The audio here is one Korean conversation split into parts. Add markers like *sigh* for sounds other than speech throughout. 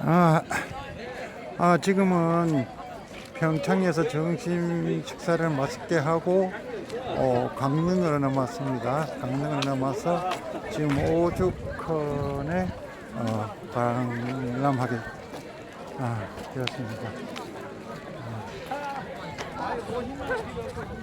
아, 아 지금은 평창에서 점심 식사를 맛있게 하고 어, 강릉으로 넘었습니다. 강릉을 넘어서 지금 오죽헌에 어, 관람하게 아, 되었습니다. 자, 여기 52년생 줄 서세요.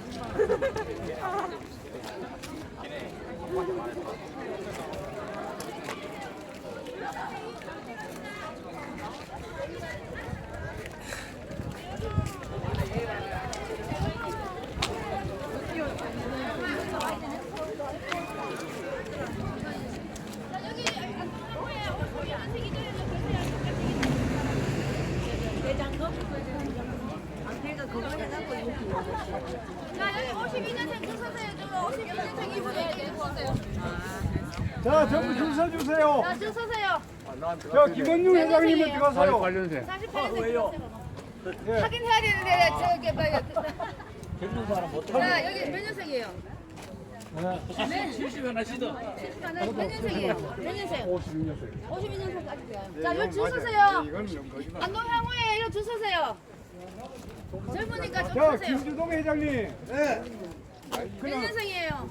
저기 52년생 이분에 줄 서세요. 자, 전부 줄 서주세요. 자, 줄 서세요. 저 김원중 회장님은 들어가세요. 48년생 줄 서세요. 확인해야 되는데 저기 뭐야. 자, 여기 몇 년생이에요? 네. 70 하시더. 몇 년생이에요? 몇 년생? 52년생. 52년생까지 돼요. 자, 여기 줄 서세요. 안동 향후에 이거 줄 서세요. 젊으니까 좀 자, 서세요. 김주동 회장님. 몇 년생이에요?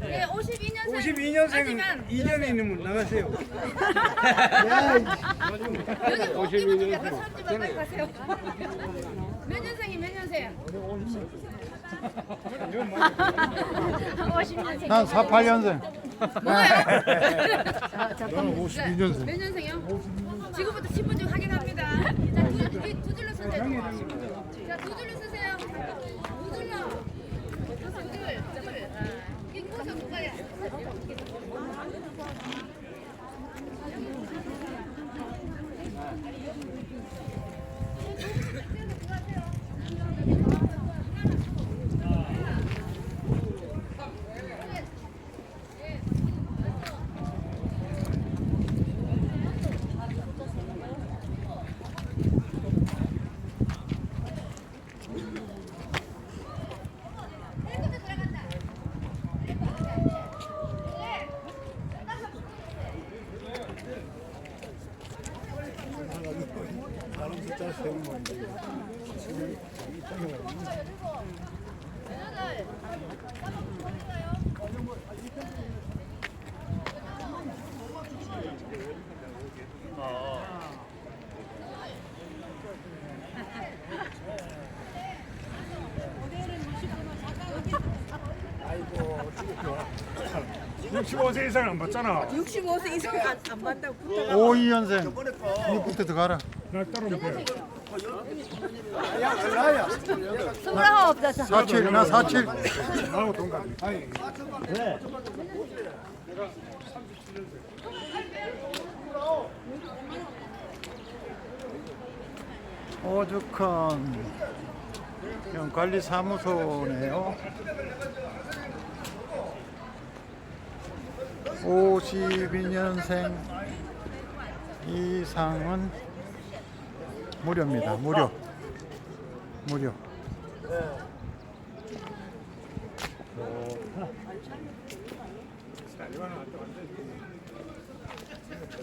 네, 52년생. 52년생 2년에 있는 분 나가세요. 여기 옷 입은 분 약간 사람 빨리 가세요. 몇 년생이 몇 *laughs* 년생? 50년생. 난 48년생. *laughs* 저는 52년생. 몇 년생이요? 지금부터 신분증 확인합니다. 자, 두, 이- 두 줄로 쓰세요. 자, 두 줄로 쓰세요. 두 줄로. 두 줄. 두 줄. 인구서 누가야? 네. 65세 이상 안 받잖아. 65세 이상 안, 안 받다고 52년생. 이부터 들어가라. 나 따라오면 돼. 스물아홉 없어서. 47, 나 47. 나하고 동갑. 아니, 오죽헌 관리사무소네요. 52년생 이상은 무료입니다. 무료. 무료.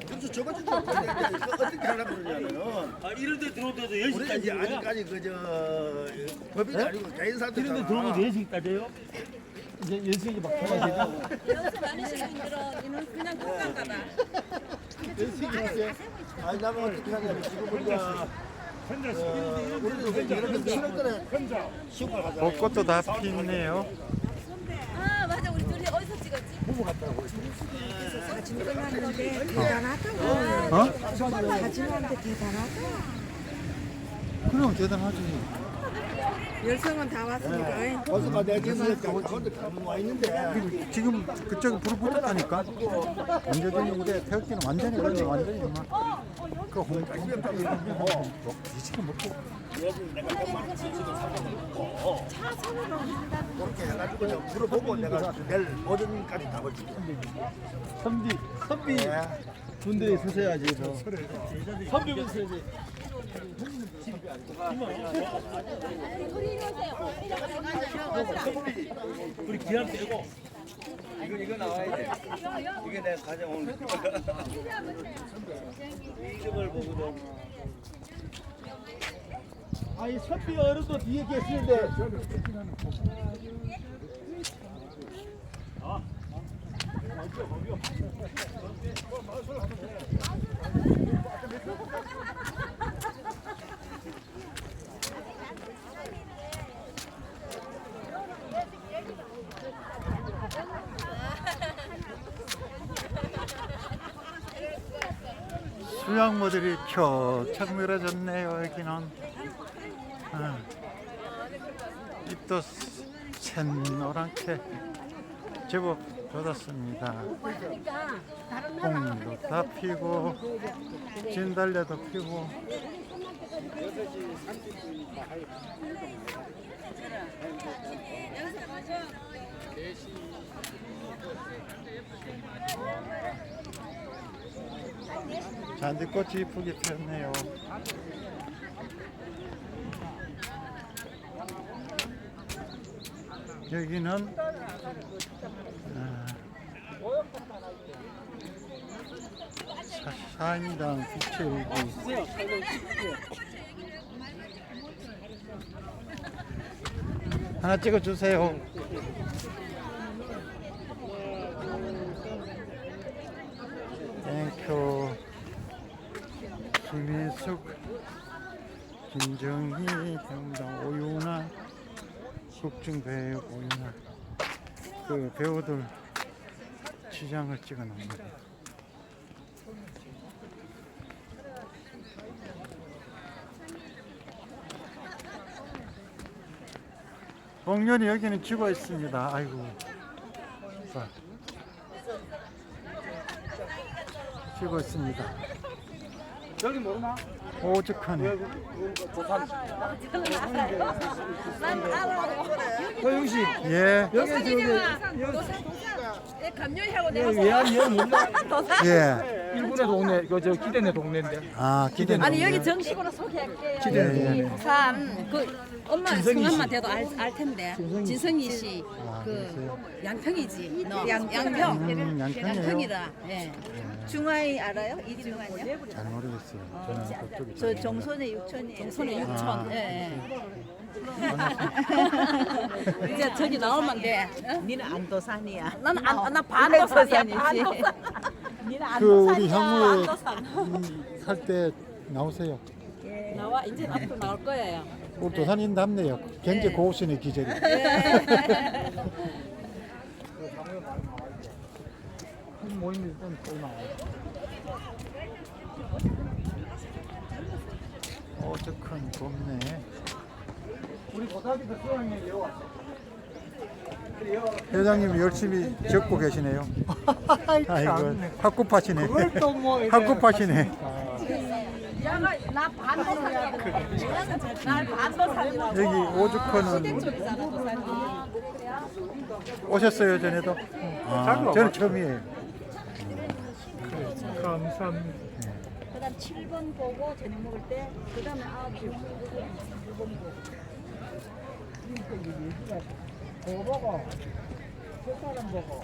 그래서 저거 좀 어떻게 하려고 그러냐면은 아 이런 데 들어오면 우리가 10시까지 이제 아직까지 그저 법이 아니고 개인사도 이런 데 들어오면 4시까지요? 이제 10시까지 막 통화되고. 연세 많으신 분들은 이는 그냥 건강 가봐 아니 나는 어떻게 하냐면 지금 우리가 어, 우리도 이제 이렇게 7월달에 시험을 하잖아요 벚꽃도 다 피네요. 아 맞아 우리 둘이 어디서 찍었지? 사진 끝났는데 대단하다고. 어? 사진 왔는데 대단하다. 그럼 대단하지. 열성은 다. 벌써 내가 지금 건데 가면 와 있는데 지금 그쪽에 불을 붙었다니까. 언제든지 우리 태극기는 완전히 그냥 완전히 막. 그 홍, 홍, 지금 먹고. 그렇게 해가지고 그냥 물어보고 내가 내일 오전까지 답을 줄게 선비 선비 군대에 서셔야지 뭐 선비분 서야지 우리 기한 빼고. 이거 이거 나와야 돼. 이게 내가 가져온 이름을 보고도. 아이 선비 어른도 뒤에 계시는데 수양모들이 켜착 늘어졌네요 여기는. 아, 잎도 샛노랗게 제법 돋았습니다. 홍도 다 피고 진달래도 피고 잔디꽃이 이쁘게 피었네요. 여기는 아, 사- 사인당 빛의 하나 찍어주세요. 땡큐 김희숙 김정희 병당 오윤아 국중 배우 오윤아 그 배우들 지장을 찍어 놓습니다. 공연이 여기는 죽어 있습니다. 아이고. 자. 죽어 있습니다 여기 모르나? 오죽하네 허영 씨 예, 여기 저기 감귤하고 여기 외환 여 몰라? 예. 일본의 동네 그저 기대네 동네인데 아, 기대는. 아니 여기 정식으로 소개할게요. 예, 예. 산, 그 엄마 성함만 씨. 돼도 알, 알 텐데. 진성이 씨, 아, 그? 양평이지. 너 양, 양평. 음, 양평이에요? 양평이라. 예. 중화이 알아요? 이중화요? 잘 모르겠어요. 저는 그쪽이. 저 정선의 육천이에요. 손에 아, 6천. 예. 예. *laughs* 이제 저기 나오면 돼. 어? 니는 안도산이야. 나는 안, 나 반도산이야. 반도산이지. 반도산. *laughs* 그 우리 향후에 살때 나오세요. 나와 이제 앞으로 나올 거예요. 우리 도산인 답네요. 경제 고우신의 기절이. 모임이 또 나와요. 오죽한 곱네. 우리 고등학교 수학여행 여기 왔어. 회장님 열심히 적고 계시네요. *laughs* 아이고, 학급하시네. 그걸 또뭐. 학급하시네. 나. 날 반도산이라. 여기 오죽헌은 오셨어요 전에도? 아, 저는 처음이에요. 감사합니다. 그다음 7번 보고 저녁 먹을 때 그다음에 아 그거 보고 첫사람 보고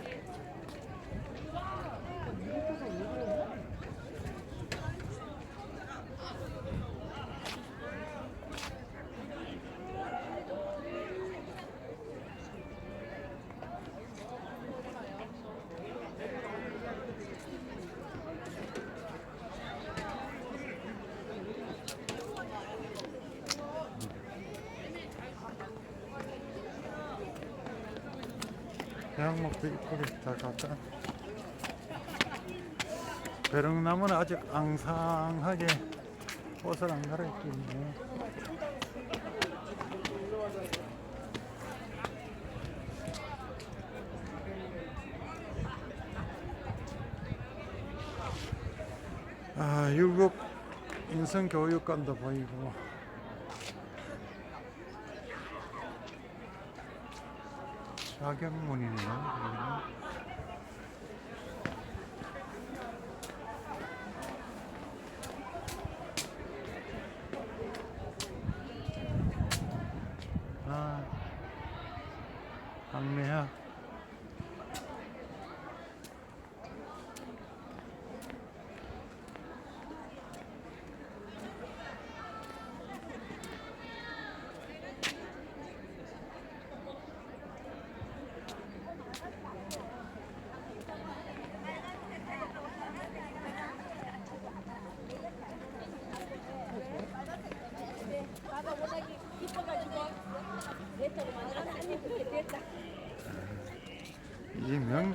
대학목도 이쁘게 잘 갔다. 벼룩나무는 아직 앙상하게 옷을 안 갈아입고 있네. 아, 유급 인성교육관도 보이고. 자경문이네요.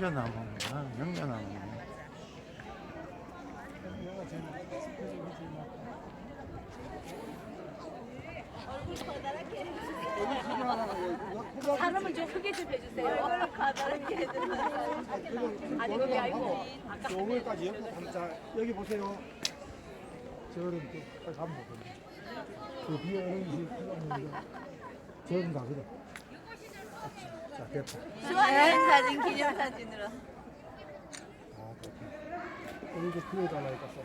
명저나무구나. 명저나무네. 사람은 좀 크게 좀 해주세요. 아니 그게 아니고 오늘까지 옆에 감자 여기 보세요. 저런 또 빨리 가면 되거든. 그 비에 어른이 흘렀는데 저런 가거든. 자, 됐다. 좋아요 사진 기념 사진으로. 아, 됐다. 여기 이제 비워달라니까 써.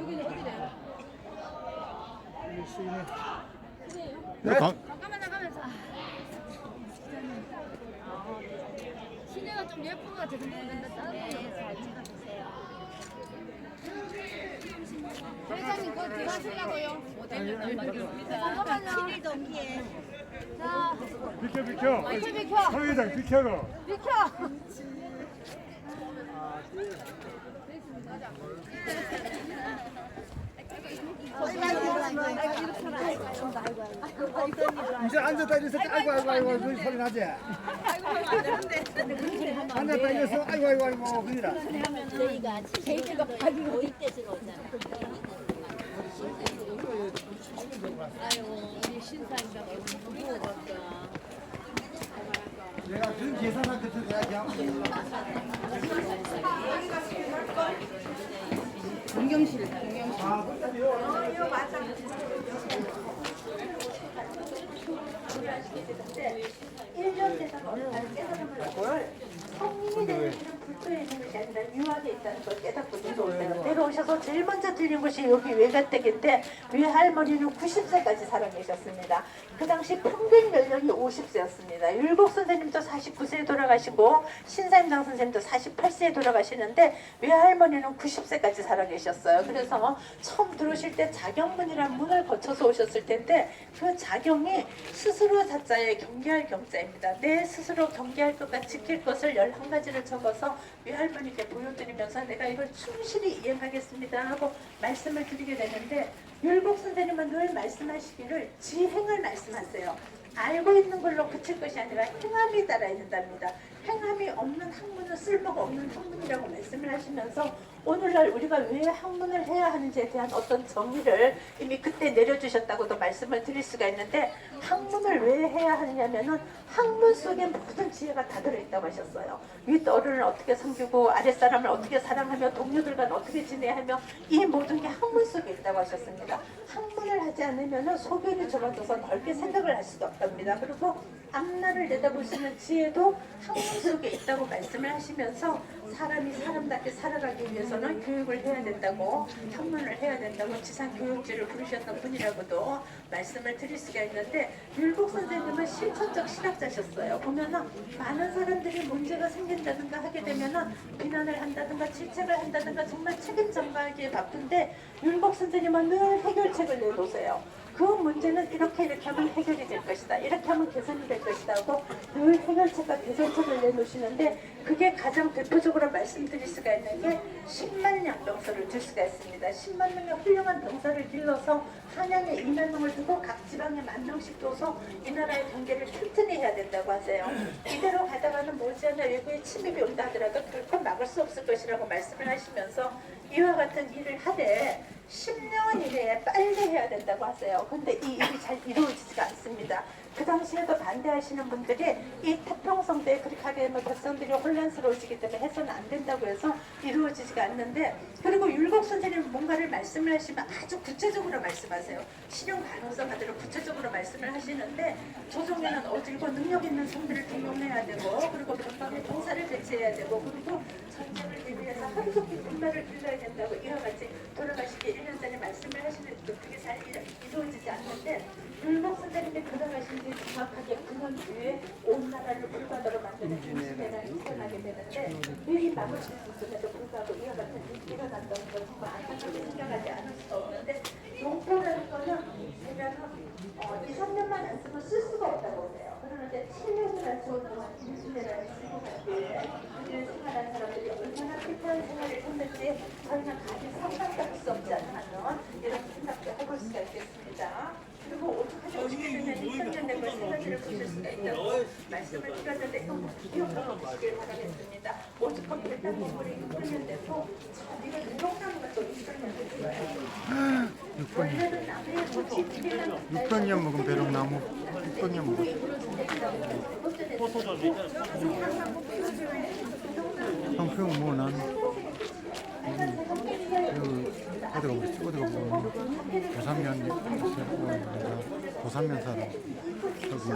여기는 어디래요? 이게 시인의 강, 잠깐만 나가면서. 시내가 좀 예쁜 것 같아서 근데 다른 잘 찍어주세요. 회장님 그거 들어가시려고요? 잠깐만요. 친일 동기에 자, 비켜 비켜. 비켜 비켜. 서 회장 비켜가. 비켜. 이제 앉았다 일어서 아이고 아이고 아이고 그 소리 나지? 앉았다 일어서 아이고 아이고 아이고 그니라. 저희가 70가 8일 때 제가 오잖아요. 아유, 우리 무거웠다. 내가 그런 계산할 때 내가 그냥 성인이 되는 있는 아니라 유학에 있다는 걸 깨닫고 내려오세요. 내려오셔서 제일 먼저 들린 곳이 여기 외가댁인데 외할머니는 90세까지 살아 계셨습니다. 그 당시 평균 연령이 50세였습니다. 율곡 선생님도 49세에 돌아가시고 신사임당 선생님도 48세에 돌아가시는데 외할머니는 90세까지 살아 계셨어요. 그래서 처음 들어오실 때 자경문이라는 문을 거쳐서 오셨을 텐데 그 자경이 스스로 자자에 경계할 경자입니다. 내 스스로 경계할 것과 지킬 것을 11가지를 적어서 외할머니께 보여드리면서 내가 이걸 충실히 이행하겠습니다 하고 말씀을 드리게 되는데 율곡 선생님은 늘 말씀하시기를 지행을 말씀하세요. 알고 있는 걸로 그칠 것이 아니라 행함이 따라야 된답니다. 행함이 없는 학문은 쓸모가 없는 학문이라고 말씀을 하시면서 오늘날 우리가 왜 학문을 해야 하는지에 대한 어떤 정의를 이미 그때 내려주셨다고도 말씀을 드릴 수가 있는데 학문을 왜 해야 하느냐면은 학문 속에 모든 지혜가 다 들어있다고 하셨어요. 윗어른을 어떻게 섬기고 아랫사람을 어떻게 사랑하며 동료들과 어떻게 지내하며 이 모든 게 학문 속에 있다고 하셨습니다. 학문을 하지 않으면은 소견이 좁아져서 넓게 생각을 할 수도 없답니다. 그리고 앞날을 내다볼 수 있는 지혜도 학문 속에 있다고 말씀을 하시면서 사람이 사람답게 살아가기 위해서는 교육을 해야 된다고 학문을 해야 된다고 지상교육지를 부르셨던 분이라고도 말씀을 드릴 수가 있는데 율곡 선생님은 실천적 신학자셨어요. 보면은 많은 사람들이 문제가 생긴다든가 하게 되면은 비난을 한다든가 질책을 한다든가 정말 책임 전가하기에 바쁜데 율곡 선생님은 늘 해결책을 내놓으세요. 그 문제는 이렇게 이렇게 하면 해결이 될 것이다. 이렇게 하면 개선이 될 것이다 하고 늘 해결책과 개선책을 내놓으시는데 그게 가장 대표적으로 말씀드릴 수가 있는 게 10만 명 병서를 들 수가 있습니다. 10만 명의 훌륭한 병사를 길러서 한양에 2만 명을 두고 각 지방에 만 명씩 둬서 이 나라의 경계를 튼튼히 해야 된다고 하세요. 이대로 가다가는 머지않아 외국의 침입이 온다 하더라도 결코 막을 수 없을 것이라고 말씀을 하시면서 이와 같은 일을 하되 10년 이내에 빨리 해야 된다고 하세요. 근데 이 일이 잘 이루어지지가 않습니다. 그 당시에도 반대하시는 분들이 이 태평성대에 그렇게 하게 뭐 백성들이 혼란스러워지기 때문에 해서는 안 된다고 해서 이루어지지가 않는데 그리고 율곡 선생님 뭔가를 말씀을 하시면 아주 구체적으로 말씀하세요. 신용 가능성 하대로 구체적으로 말씀을 하시는데 조정에는 어질고 능력 있는 성들을 등용해야 되고 그리고 변방에 동사를 배치해야 되고 그리고 전쟁을 대비해서 하루 종일 군마를 길러야 된다고 이와 같이 돌아가시기 1년 전에 말씀을 하시는데 그게 잘 이루- 이루어지지 않는데 율곡 선생님이 돌아가신 지 정확하게 9년 뒤에 온 나라를 불바다로 만드는 중심에는 희생하게 되는데 일이 마무리 있음에도 불구하고 이와 같은 일이 일어난다는 건 정말 안타깝게 생각하지 않을 수가 없는데 용포라는 거는 보면은 어, 2, 3년만 안 쓰면 쓸 수가 없다고 그래요. 7년을 안 쓰고 인수대라는 쓰고 우리를 생활하는 사람들이 얼마나 피폐한 생활을 했는지 저희는 가진 상상도 수 없지 않는 이런 생각도 해볼 수가 있겠습니다. 그리고 오죽하게 어떻게 되면 2000년 된걸 생각을 보실 수가 있다고 말씀을 드렸는데 꼭 기억하고 보시길 바라겠습니다. 오죽하면 일단 건물이 600년 되고 저희가 등록나무가 또 600년 됐어요. 원래는 나무에 묻히 비비는 600년 먹은 배롱나무 600년 먹은 형평 뭐난 어디가 보지 어디가 보면 고삼면 고삼면 살아 저기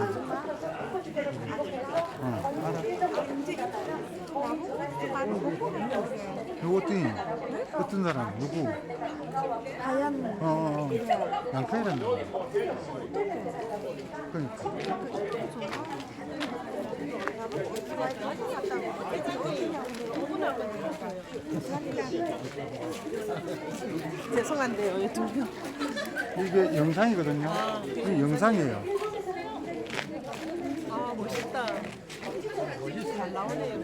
어 알아 어떤 사람 누구? 하얀 어, 어, 어. 양파이란다 그러니까 죄송한데요, 유튜브. 이게 영상이거든요. 이게 영상이에요. 아, 멋있다. 잘 나오네요.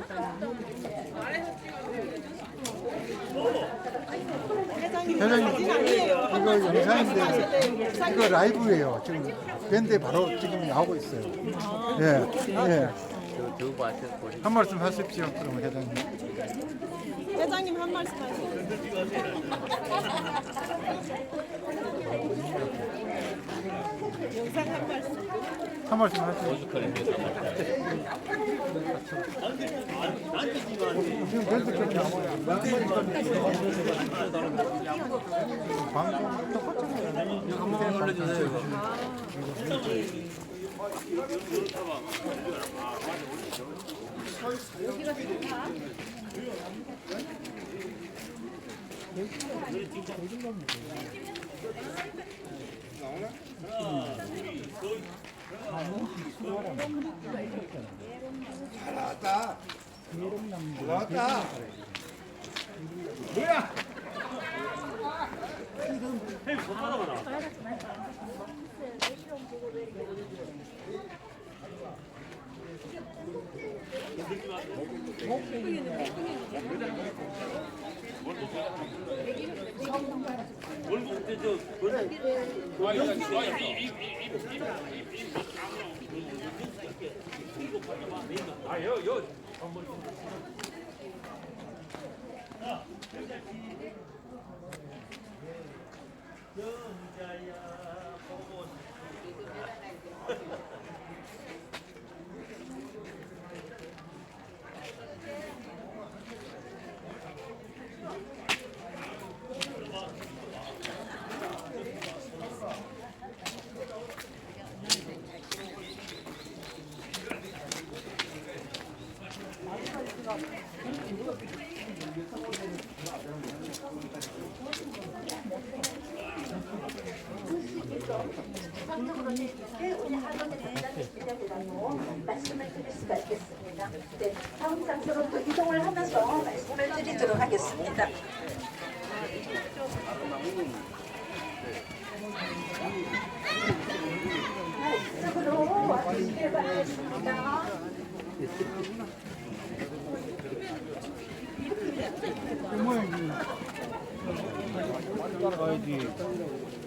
회장님. 이거 영상인데 이거 라이브예요. 지금 밴드에 바로 지금 나오고 있어요. 예, 예. 한 말씀 하십시오. 그럼 회장님. 회장님 한 말씀 하세요. 영상 한 말씀. 한 말씀 하세요. 지금 나와요. 방송 똑같잖아요. 한번 올려주세요. 나왔다. 나왔다. 전적으로 Thank you. 와주시길 바라겠습니다.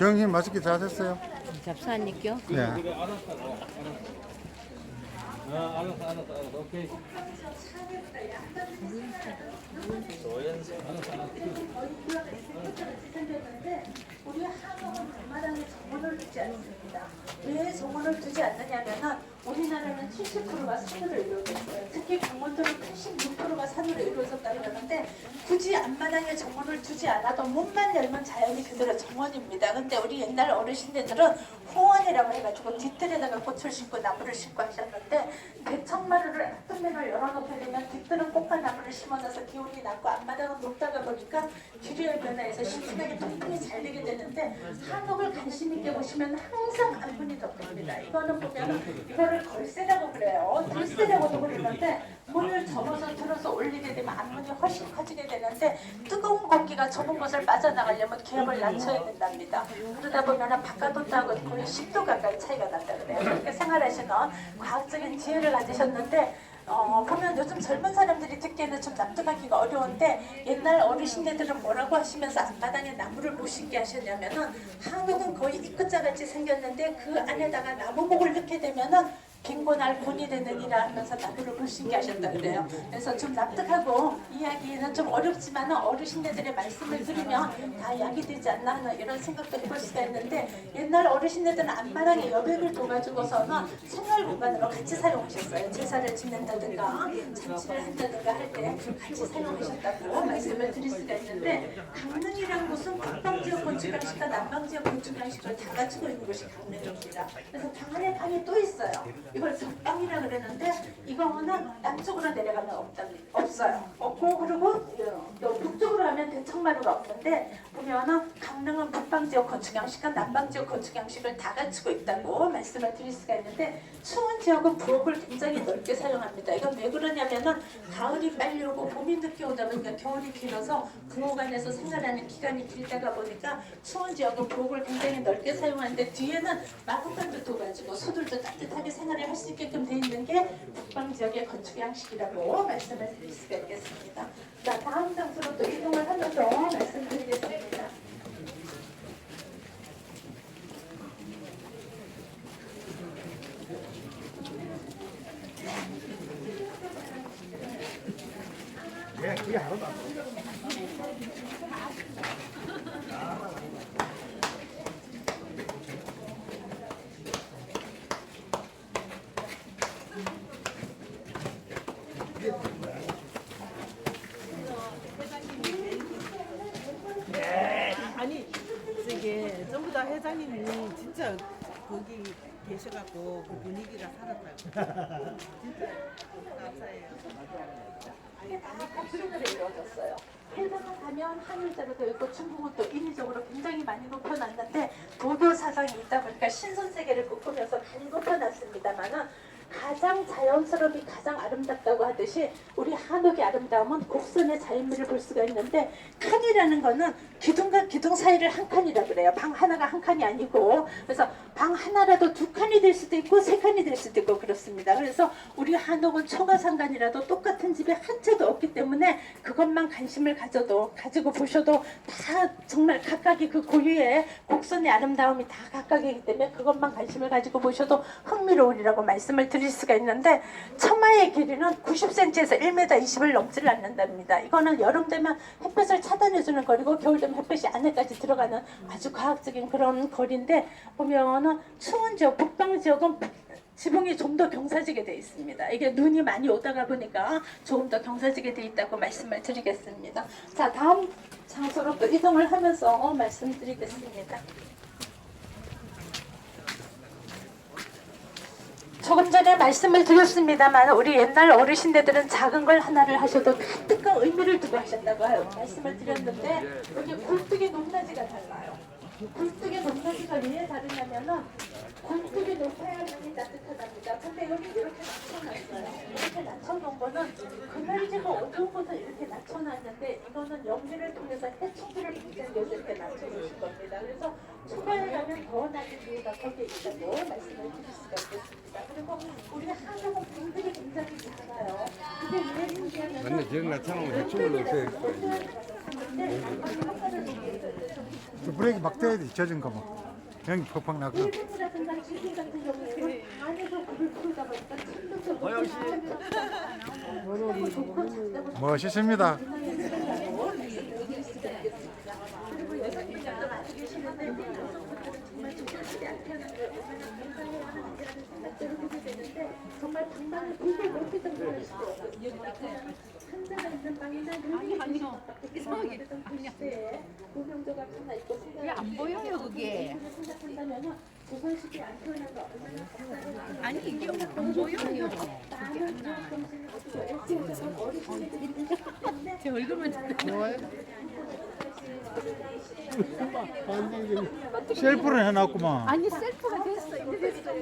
주영님 맛있게 잘 됐어요? 잡사님께요? 네. 아, 알았어, 알았어, 알았어. 오케이. 우리 한국은 앞마당에 정원을 두지 않습니다. 왜 정원을 두지 않느냐면은 우리나라는 70%가 산으로 이루어져 있어요. 특히 강원도는 86%가 산으로 그러는데 굳이 앞마당에 정원을 두지 않아도 문만 열면 자연이 그대로 정원입니다. 근데 우리 옛날 어르신들은 호원이라고 해가지고 뒷뜰에다가 꽃을 심고 나무를 심고 하셨는데 대청마루를 앞면을 열어놓게 되면 뒷뜰은 꽃과 나무를 심어놔서 기온이 낮고 앞마당은 높다가 보니까 기류의 변화에서 신수각이 통풍이 잘 되게 되는데 한옥을 관심 있게 보시면 항상 안문이 덮입니다. 이거는 보면 이거를 걸쇠라고 그래요. 들쇠라고도 그러는데 문을 접어서 들어서 올리게 되면 안문이 훨씬 커지게 되는데 뜨거운 공기가 좁은 곳을 빠져나가려면 기압을 낮춰야 된답니다. 그러다 보면 바깥온도하고 거의 10도 가까이 차이가 난다 그래요. 그렇게 생활하시는 과학적인 지혜를 가지셨는데 어, 보면 요즘 젊은 사람들이 듣기에는 좀 납득하기가 어려운데 옛날 어르신들은 뭐라고 하시면서 앞마당에 나무를 못 심게 하셨냐면은 한국은 거의 입구자 같이 생겼는데 그 안에다가 나무목을 넣게 되면은 빈곤할 곤이 되느니라 하면서 나무를 못 심게 하셨다 그래요. 그래서 좀 납득하고 이야기는 좀 어렵지만 어르신들의 말씀을 들으면 다 약이 되지 않나 하는 이런 생각도 해볼 수가 있는데 옛날 어르신들은 앞마당에 여백을 둬가지고서는 생활 공간으로 같이 사용하셨어요. 제사를 지낸다든가 잔치를 한다든가 할 때 같이 사용하셨다고 말씀을 드릴 수가 있는데 강릉이란 곳은 북방지역 건축양식과 남방지역 건축양식을 다 갖추고 있는 곳이 강릉입니다. 그래서 방 안에 방이 또 있어요. 이걸 북방이라 그러는데 이거는 남쪽으로 내려가면 없답니다. 없어요. 없고 그리고 어, 또 북쪽으로 하면 대청마루가 없는데 보면은 강릉은 북방지역 건축 양식과 남방지역 건축 양식을 다 갖추고 있다고 말씀을 드릴 수가 있는데 추운 지역은 부엌을 굉장히 넓게 사용합니다. 이건 왜 그러냐면은 가을이 빨리 오고 봄이 늦게 오다 보니까 겨울이 길어서 부엌 안에서 생활하는 기간이 길다가 보니까 추운 지역은 부엌을 굉장히 넓게 사용하는데 뒤에는 마구간도 둬가지고 소들도 따뜻하게 생활 을할수 있게끔 돼 있는 게 북방 지역의 건축 양식이라고 말씀을 드릴 수가 있겠습니다. 자 다음 장소로 또 이동을 하면서 말씀드리겠습니다. 아니 저게 전부 다 회장님이 진짜 거기 계셔갖고 그 분위기가 살았다고. 진짜 감사해요. 탑승으로 이루어졌어요. 해상을 가면 한일자로 되어 있고 중국은 또 인위적으로 굉장히 많이 높여놨는데 도교 사상이 있다 보니까 신선세계를 꿈꾸면서 많이 높여놨습니다만은 가장 자연스러움이 가장 아름답다고 하듯이 우리 한옥의 아름다움은 곡선의 자연미를 볼 수가 있는데 칸이라는 거는 기둥과 기둥 사이를 한 칸이라 그래요. 방 하나가 한 칸이 아니고 그래서 방 하나라도 두 칸이 될 수도 있고 세 칸이 될 수도 있고 그렇습니다. 그래서 우리 한옥은 초가상간이라도 똑같은 집에 한 채도 없기 때문에 그것만 관심을 가져도 가지고 보셔도 다 정말 각각의 그 고유의 곡선의 아름다움이 다 각각이기 때문에 그것만 관심을 가지고 보셔도 흥미로우리라고 말씀을 드릴 수가 있는데 처마의 길이는 90cm에서 1m 20을 넘지를 않는답니다. 이거는 여름 되면 햇볕을 차단해주는 거리고 겨울 되면 햇볕이 안에까지 들어가는 아주 과학적인 그런 거리인데 보면은 추운 지역, 북방 지역은 지붕이 좀 더 경사지게 돼 있습니다. 이게 눈이 많이 오다가 보니까 조금 더 경사지게 돼 있다고 말씀을 드리겠습니다. 자 다음 장소로 또 이동을 하면서 말씀드리겠습니다. 조금 전에 말씀을 드렸습니다만 우리 옛날 어르신들은 작은 걸 하나를 하셔도 가득한 의미를 두고 하셨다고. 말씀을 드렸는데 여기 굴뚝의 높낮이가 달라요. 굴뚝의 높낮이가 왜 다르냐면은 굴뚝이 높아야만이 따뜻하답니다. 근데 여기 이렇게 낮춰놨어요. 이렇게 낮춰놓은 거는 그늘지가 어두운 곳을 이렇게 낮춰놨는데 이거는 연기를 통해서 해충들을 붙이기 위해서 이렇게 낮춰놓으신 겁니다. 그래서 초반에 가면 더 낮은 이유가 거기에 있다고 말씀을 드릴 수가 있겠습니다. 그리고 우리 한국은 굴들이 굉장히 작아요. 근데 왜 그러냐면 근데 지금 나처럼 해충을 넣으세요. 저 브레이크 막 떼야 돼 젖은 거 뭐. 여기 퍽퍽 나고. 멋있습니다. 정말 방방을 보고 못했던 시대였어요. 상자가 있는 방이나 늘리게 이상하게. 시대에 고명조가 하나 있고 안 보여요 그게? 생각한다면 조선시대 안 태어난 거 얼마나 감사해요. 아니 이게 안 보여요. 나는 제 얼굴만 셀프를 해놨구만. 아니 셀프가 됐어. 이제 됐어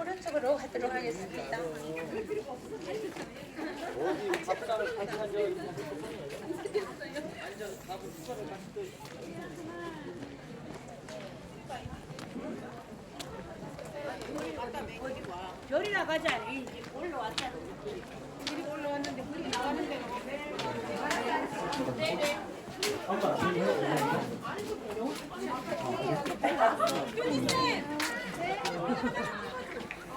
요. 오른쪽으로 가도록 하겠습니다. 별이나 가자. 이제. 우리 올라왔는데 우리 나가는 데가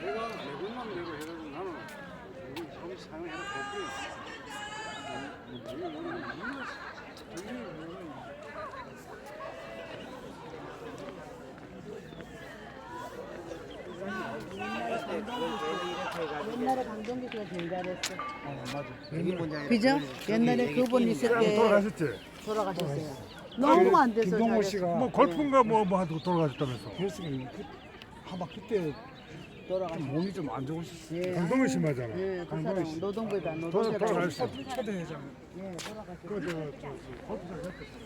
내가 내국만 내고 해가지고 나는 여기 처음 사용해서 볼게. 옛날에 강동기가 제일 잘했어. 그죠? 옛날에 그분 있을 때 돌아가셨지? 돌아가셨어요. 너무 안 돼서 김동호 잘했어. 씨가 뭐 골프인가 뭐 뭐 하고 돌아가셨다면서. 그래서 그, 아마 그때 돌아가셨어요. 몸이 좀 안 좋으셨어요. 예. 강동원 심하잖아. 예, 그 사람 씨. 노동부에다 돌아- 노동자라고. 돌아가셨어. 초대 회장. 예, 돌아가셨어요. 그저 저 골프장 했거든.